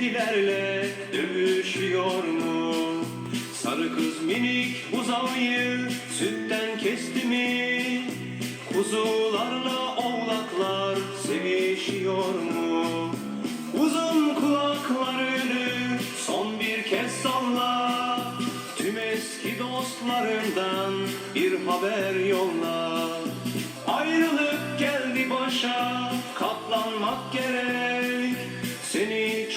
Kedilerle dövüşüyor mu? Sarı kız minik buzağıyı sütten kesti mi? Kuzularla oğlaklar sevişiyor mu? Uzun kulaklarını son bir kez salla Tüm eski dostlarından bir haber yolla Ayrılık geldi başa katlanmak gerek